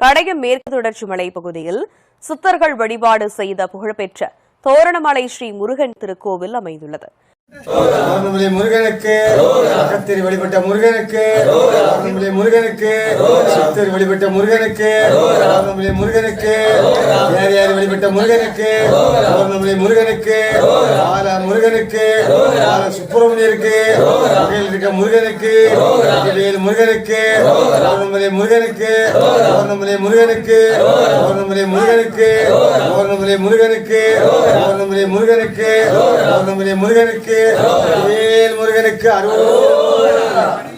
கடையம் மேற்கு தொடர்ச்சி மலை பகுதியில் சுத்தர்கள் வழிபாடு செய்த புகழ்பெற்ற தோரணமலை ஸ்ரீ முருகன் திருக்கோவில் அமைந்துள்ளது. முருகனுக்கு அகத்திரி வழிபட்ட முருகனுக்கு முருகனுக்கு சித்தர் வழிபட்ட முருகனுக்கு முருகனுக்கு ஏரியாரி வழிபட்ட முருகனுக்கு முருகனுக்கு சுப்பிரமணியருக்கு இருக்க முருகனுக்கு முருகனுக்கு பௌர்ணமி முருகனுக்கு பௌர்ணமி முருகனுக்கு பௌர்ணமி முருகனுக்கு பௌர்ணமி முருகனுக்கு பௌர்ணமி முருகனுக்கு பௌர்ணமி முருகனுக்கு வேல் முருகனுக்கு அருள்.